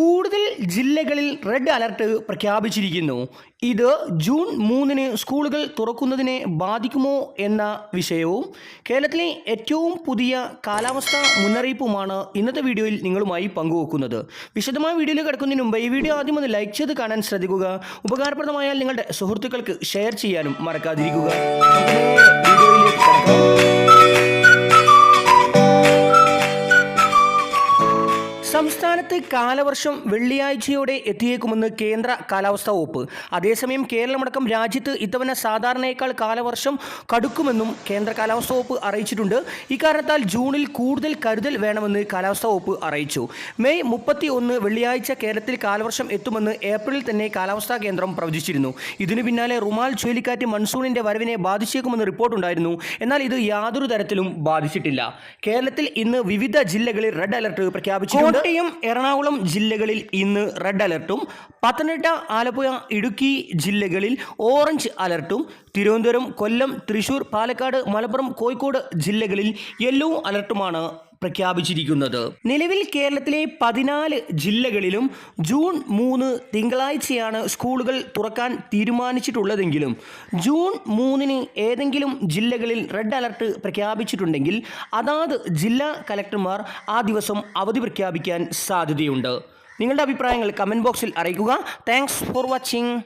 കൂടുതൽ ജില്ലകളിൽ red alert പ്രഖ്യാപിച്ചിരിക്കുന്നു. ഇത് ജൂൺ മൂന്നിന് സ്കൂളുകൾ തുറക്കുന്നതിനെ ബാധിക്കുമോ എന്ന വിഷയവും കേരളത്തിലെ ഏറ്റവും പുതിയ കാലാവസ്ഥാ മുന്നറിയിപ്പുമാണ് ഇന്നത്തെ വീഡിയോയിൽ നിങ്ങളുമായി പങ്കുവെക്കുന്നത്. വിശദമായ വീഡിയോയിൽ കിടക്കുന്നതിന് മുമ്പ് ഈ വീഡിയോ ആദ്യം ഒന്ന് ലൈക്ക് ചെയ്ത് കാണാൻ ശ്രദ്ധിക്കുക. ഉപകാരപ്രദമായാൽ നിങ്ങളുടെ സുഹൃത്തുക്കൾക്ക് ഷെയർ ചെയ്യാനും മറക്കാതിരിക്കുക. സംസ്ഥാനത്ത് കാലവർഷം വെള്ളിയാഴ്ചയോടെ എത്തിയേക്കുമെന്ന് കേന്ദ്ര കാലാവസ്ഥാ വകുപ്പ്. അതേസമയം കേരളമടക്കം രാജ്യത്ത് ഇത്തവണ സാധാരണയേക്കാൾ കാലവർഷം കടുക്കുമെന്നും കേന്ദ്ര കാലാവസ്ഥാ വകുപ്പ് അറിയിച്ചിട്ടുണ്ട്. ഇക്കാരണത്താൽ ജൂണിൽ കൂടുതൽ കരുതൽ വേണമെന്ന് കാലാവസ്ഥാ വകുപ്പ് അറിയിച്ചു. മെയ് മുപ്പത്തി ഒന്ന് വെള്ളിയാഴ്ച കേരളത്തിൽ കാലവർഷം എത്തുമെന്ന് ഏപ്രിലിൽ തന്നെ കാലാവസ്ഥാ കേന്ദ്രം പ്രവചിച്ചിരുന്നു. ഇതിനു പിന്നാലെ റുമാൽ ചുഴലിക്കാറ്റ് മൺസൂണിന്റെ വരവിനെ ബാധിച്ചേക്കുമെന്ന് റിപ്പോർട്ടുണ്ടായിരുന്നു. എന്നാൽ ഇത് യാതൊരു തരത്തിലും ബാധിച്ചിട്ടില്ല. കേരളത്തിൽ ഇന്ന് വിവിധ ജില്ലകളിൽ റെഡ് അലർട്ട് പ്രഖ്യാപിച്ചിട്ടുണ്ട്. കോട്ടയം എറണാകുളം ജില്ലകളിൽ ഇന്ന് റെഡ് അലർട്ടും. പത്തനംതിട്ട ആലപ്പുഴ ഇടുക്കി ജില്ലകളിൽ ഓറഞ്ച് അലർട്ടും. തിരുവനന്തപുരം കൊല്ലം തൃശൂർ പാലക്കാട് മലപ്പുറം കോഴിക്കോട് ജില്ലകളിൽ യെല്ലോ അലർട്ടുമാണ്. പ്രഖ്യാപിച്ചിരിക്കുന്നത്. നിലവിൽ കേരളത്തിലെ പതിനാല് ജില്ലകളിലും ജൂൺ മൂന്ന് തിങ്കളാഴ്ചയാണ് സ്കൂളുകൾ തുറക്കാൻ തീരുമാനിച്ചിട്ടുള്ളതെങ്കിലും ജൂൺ മൂന്നിന് ഏതെങ്കിലും ജില്ലകളിൽ റെഡ് അലർട്ട് പ്രഖ്യാപിച്ചിട്ടുണ്ടെങ്കിൽ അതാത് ജില്ലാ കലക്ടർമാർ ആ ദിവസം അവധി പ്രഖ്യാപിക്കാൻ സാധ്യതയുണ്ട്. നിങ്ങളുടെ അഭിപ്രായങ്ങൾ കമന്റ് ബോക്സിൽ അറിയിക്കുക. Thanks for watching